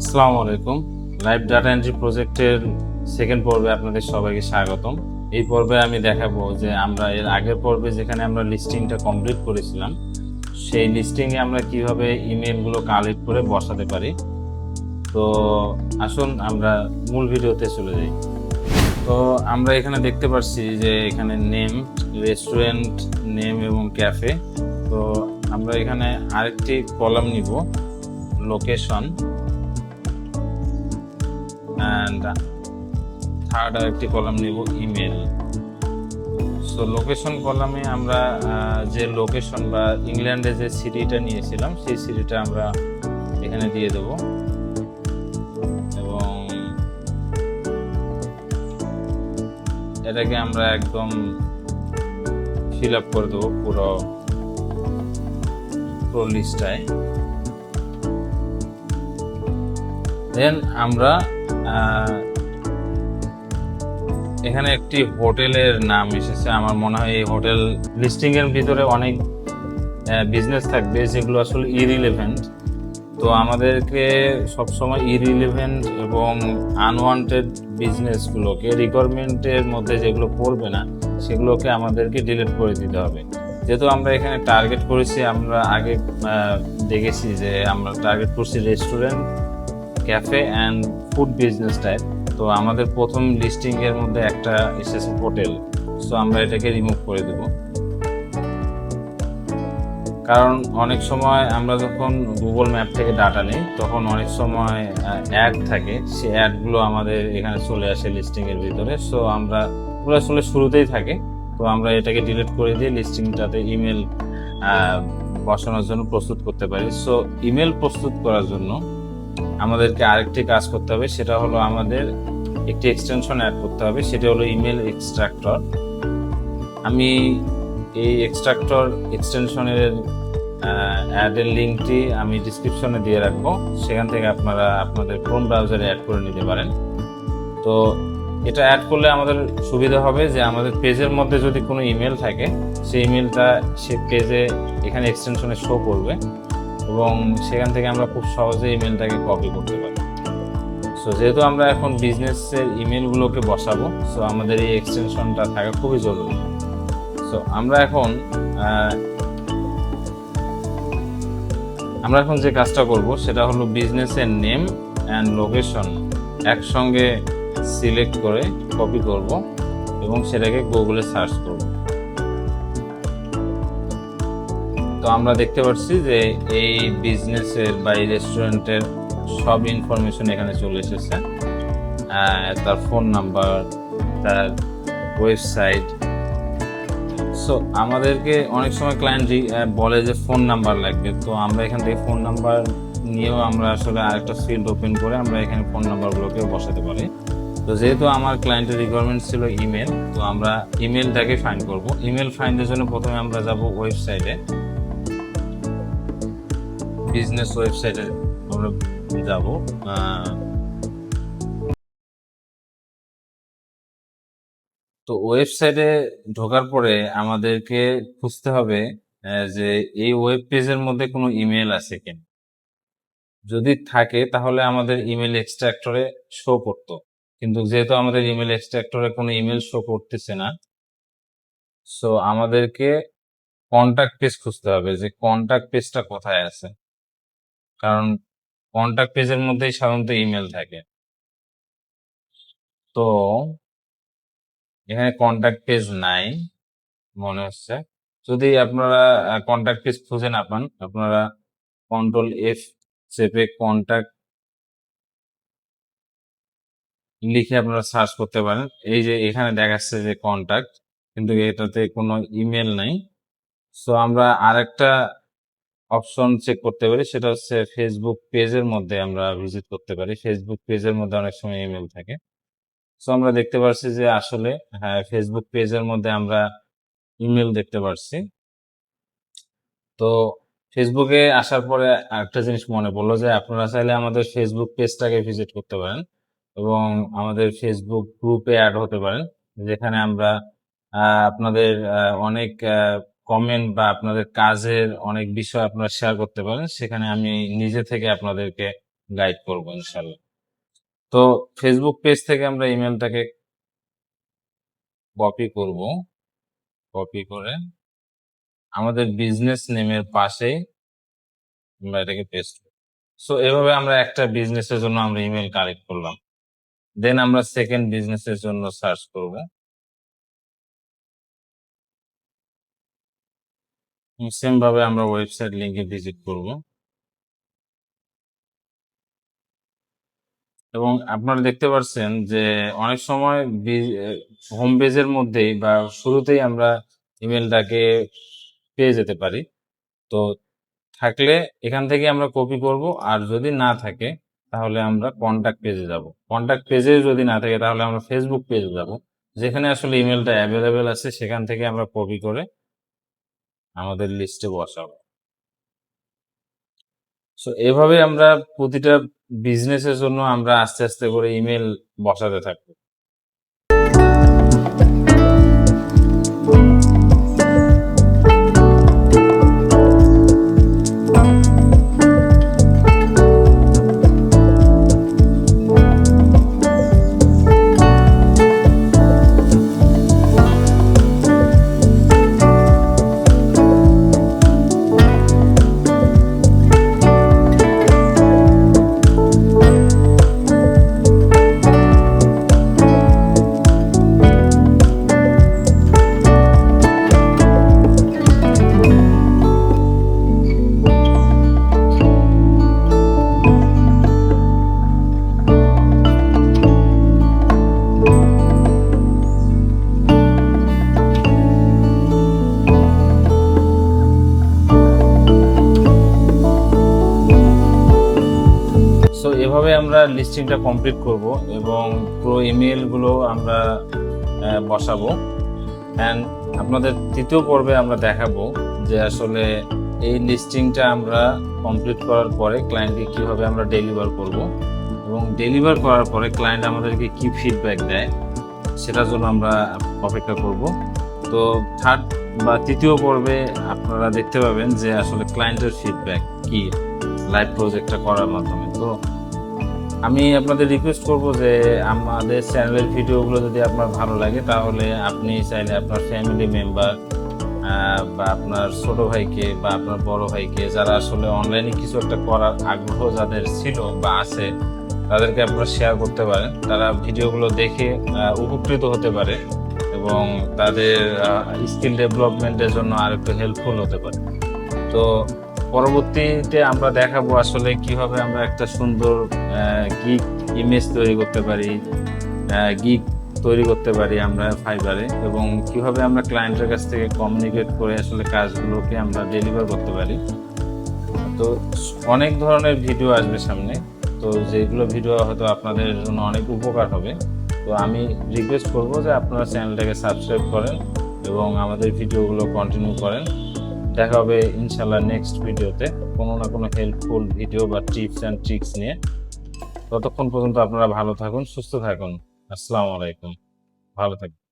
আসসালামু আলাইকুম। Live data entry প্রজেক্টের সেকেন্ড পর্বে আপনাদের সবাইকে স্বাগতম। এই পর্বে আমি দেখাবো যে আমরা এর আগের পর্বে যেখানে আমরা লিস্টিংটা কমপ্লিট করেছিলাম, সেই লিস্টিংয়ে আমরা কীভাবে ইমেলগুলো কালেক্ট করে বসাতে পারি। তো আসুন আমরা মূল ভিডিওতে চলে যাই। তো আমরা এখানে দেখতে পাচ্ছি যে এখানে নেম রেস্টুরেন্ট নেম এবং ক্যাফে তো আমরা এখানে আরেকটি কলাম নিব লোকেশন অ্যান্ড থার্ড আরেকটি কলাম নিব ইমেল সো লোকেশন কলামে আমরা আহ, যে লোকেশন বা ইংল্যান্ডে যে সিটিটা নিয়েছিলাম সেই সিটিটা আমরা এখানে দিয়ে দেব। এবং এটাকে আমরা একদম ফিল আপ করে দেবো পুরো পুরো লিস্টটায় দেন আমরা এখানে একটি হোটেলের নাম এসেছে। আমার মনে হয় এই হোটেল লিস্টিং এর ভিতরে অনেক বিজনেস থাকবে যেগুলো আসলে ইরিলেভেন্ট তো আমাদেরকে সবসময় ইরিলেভেন্ট এবং আনওয়ান্টেড বিজনেসগুলোকে রিকোয়ারমেন্টের মধ্যে যেগুলো পড়বে না, সেগুলোকে আমাদেরকে ডিলিট করে দিতে হবে। যেহেতু আমরা এখানে টার্গেট করেছি, আমরা আগে দেখেছি যে আমরা টার্গেট করছি restaurant cafe and food business type তো আমাদের প্রথম লিস্টিং এর মধ্যে একটা এসেছে হোটেল সো আমরা এটাকে রিমুভ করে দেব। কারণ অনেক সময় আমরা যখন গুগল ম্যাপ থেকে ডাটা নিই, তখন অনেক সময় অ্যাড থাকে। সেই অ্যাডগুলো আমাদের এখানে চলে আসে লিস্টিং এর ভিতরে। সো আমরা পুরো আসলে শুরুতেই থাকে। তো আমরা এটাকে ডিলিট করে দিয়ে লিস্টিংটাতে ইমেল বসানোর জন্য প্রস্তুত করতে পারি। সো ইমেল প্রস্তুত করার জন্য আমাদেরকে আরেকটি কাজ করতে হবে, সেটা হলো আমাদের একটি এক্সটেনশন অ্যাড করতে হবে, সেটা হলো ইমেল এক্সট্রাক্টর আমি এই এক্সট্রাক্টর এক্সটেনশনের অ্যাডের লিঙ্কটি আমি ডিসক্রিপশনে দিয়ে রাখব, সেখান থেকে আপনারা আপনাদের ক্রোম ব্রাউজারে অ্যাড করে নিতে পারেন। তো এটা অ্যাড করলে আমাদের সুবিধা হবে যে আমাদের পেজের মধ্যে যদি কোনো ইমেল থাকে, সেই ইমেলটা সে পেজে এখানে এক্সটেনশনে শো করবে। এবং সেখান থেকে আমরা খুব সহজে ইমেলটাকে কপি করতে পারি। সো যেহেতু আমরা এখন বিজনেসের ইমেলগুলোকে বসাবো সো আমাদের এই এক্সটেনশনটা থাকা খুবই জরুরি। সো আমরা এখন আমরা এখন যে কাজটা করব, সেটা হলো বিজনেসের নেম অ্যান্ড লোকেশন একসঙ্গে সিলেক্ট করে কপি করব এবং সেটাকে গুগলে সার্চ করব। তো আমরা দেখতে পাচ্ছি যে এই বিজনেসের বা এই রেস্টুরেন্টের সব ইনফরমেশন এখানে চলে এসেছে। তার ফোন নাম্বার তার ওয়েবসাইট সো আমাদেরকে অনেক সময় ক্লায়েন্ট বলে যে ফোন নাম্বার লাগবে। তো আমরা এখান থেকে ফোন নাম্বার নিয়েও আমরা আসলে আরেকটা ফিল্ড ওপেন করে আমরা এখানে ফোন নাম্বারগুলোকে বসাতে পারি। তো যেহেতু আমার ক্লায়েন্টের রিকোয়ারমেন্ট ছিল ইমেল তো আমরা ইমেলটাকে ফাইন্ড করব। ইমেল ফাইন্ডের জন্য প্রথমে আমরা যাব ওয়েবসাইটে বিজনেস ওয়েবসাইটে আমরা যাব তো ওয়েবসাইটে ঢোকার পরে আমাদেরকে খুঁজতে হবে যে এই ওয়েব পেজের মধ্যে কোনো ইমেল আছে কিনা। যদি থাকে, তাহলে আমাদের ইমেল এক্সট্রাক্টরে শো করতো। কিন্তু যেহেতু আমাদের ইমেল এক্সট্রাক্টরে কোনো ইমেল শো করতেছে না সো আমাদেরকে কন্টাক্ট পেজ খুঁজতে হবে, যে কন্ট্যাক্ট পেজটা কোথায় আছে। কারণ কন্টাক্ট পেজের মধ্যেই সাধারণত ইমেল থাকে। তো এখানে কন্টাক্ট পেজ নাই, মনে হচ্ছে। যদি আপনারা কন্টাক্ট পেজ খুঁজে না পান, আপনারা কন্ট্রোল এফ চেপে কন্টাক্ট লিখে আপনারা সার্চ করতে পারেন। এই যে এখানে দেখাচ্ছে যে কন্টাক্ট কিন্তু এটাতে কোনো ইমেল নাই। সো আমরা আরেকটা অপশন চেক করতে পারি, সেটা হচ্ছে ফেসবুক পেজের মধ্যে আমরা ভিজিট করতে পারি। ফেসবুক পেজের মধ্যে অনেক সময় ইমেল থাকে। সো আমরা দেখতে পাচ্ছি যে আসলে হ্যাঁ ফেসবুক পেজের মধ্যে আমরা ইমেল দেখতে পাচ্ছি তো ফেসবুকে আসার পরে আরেকটা জিনিস মনে পড়ল যে, আপনারা চাইলে আমাদের ফেসবুক পেজটাকে ভিজিট করতে পারেন এবং আমাদের ফেসবুক গ্রুপে অ্যাড হতে পারেন, যেখানে আমরা আপনাদের অনেক কমেন্ট বা আপনাদের কাজের অনেক বিষয় আপনারা শেয়ার করতে পারেন, সেখানে আমি নিজে থেকে আপনাদেরকে গাইড করব ইনশাল্লাহ তো ফেসবুক পেজ থেকে আমরা ইমেলটাকে কপি করব। কপি করে আমাদের বিজনেস নেমের পাশেই আমরা এটাকে পেস্ট সো এভাবে আমরা একটা বিজনেসের জন্য আমরা ইমেল কালেক্ট করলাম। দেন আমরা সেকেন্ড বিজনেসের জন্য সার্চ করব। সেম ভাবে আমরা ওয়েবসাইট লিংকে ভিজিট করব। এবং আপনারা দেখতে পাচ্ছেন যে অনেক সময় হোম পেজের মধ্যেই বা শুরুতেই আমরা ইমেলটাকে পেয়ে যেতে পারি। তো থাকলে এখান থেকে আমরা কপি করব, আর যদি না থাকে, তাহলে আমরা কন্ট্যাক্ট পেজে যাব। কন্ট্যাক্ট পেজে যদি না থাকে, তাহলে আমরা ফেসবুক পেজে যাব, যেখানে আসলে ইমেলটা অ্যাভেলেবেল আছে, সেখান থেকে আমরা কপি করে আমাদের লিস্টে বসাবো সো এভাবে আমরা প্রতিটা বিজনেসের জন্য আমরা আস্তে আস্তে করে ইমেল বসাতে থাকব। আমরা লিস্টিংটা কমপ্লিট করব এবং পুরো ইমেলগুলো আমরা বসাবো। অ্যান্ড আপনাদের তৃতীয় পর্বে আমরা দেখাবো যে আসলে এই লিস্টিংটা আমরা কমপ্লিট করার পরে ক্লায়েন্টকে কীভাবে আমরা ডেলিভার করব। এবং ডেলিভার করার পরে ক্লায়েন্ট আমাদেরকে কি ফিডব্যাক দেয়, সেটার জন্য আমরা অপেক্ষা করব। তো থার্ড বা তৃতীয় পর্বে আপনারা দেখতে পাবেন যে আসলে ক্লায়েন্টের ফিডব্যাক কি লাইভ প্রজেক্টটা করার মাধ্যমে। তো আমি আপনাদের রিকোয়েস্ট করব যে আমাদের চ্যানেলের ভিডিওগুলো যদি আপনার ভালো লাগে, তাহলে আপনি চাইলে আপনার ফ্যামিলি মেম্বার বা আপনার ছোট ভাইকে বা আপনার বড় ভাইকে, যারা আসলে অনলাইনে কিছু একটা করার আগ্রহ যাদের ছিল বা আছে, তাদেরকে আপনারা শেয়ার করতে পারেন। তারা ভিডিওগুলো দেখে উপকৃত হতে পারে এবং তাদের স্কিল ডেভেলপমেন্টের জন্য আর একটু হেল্পফুল হতে পারে। তো পরবর্তীতে আমরা দেখাবো আসলে কীভাবে আমরা একটা সুন্দর গিগ ইমেজ তৈরি করতে পারি গিগ তৈরি করতে পারি আমরা ফাইবারে এবং কীভাবে আমরা ক্লায়েন্টের কাছ থেকে কমিউনিকেট করে আসলে কাজগুলোকে আমরা ডেলিভার করতে পারি। তো অনেক ধরনের ভিডিও আসবে সামনে, তো যেগুলো ভিডিও হয়তো আপনাদের জন্য অনেক উপকার হবে। তো আমি রিকোয়েস্ট করব যে আপনারা চ্যানেলটাকে সাবস্ক্রাইব করেন এবং আমাদের ভিডিওগুলো কন্টিনিউ করেন। দেখা হবে ইনশাল্লাহ নেক্সট ভিডিওতে কোনো না কোনো হেল্পফুল ভিডিও বা টিপস অ্যান্ড ট্রিক্স নিয়ে। ততক্ষণ পর্যন্ত আপনারা ভালো থাকুন, সুস্থ থাকুন। আসসালামু আলাইকুম। ভালো থাকুন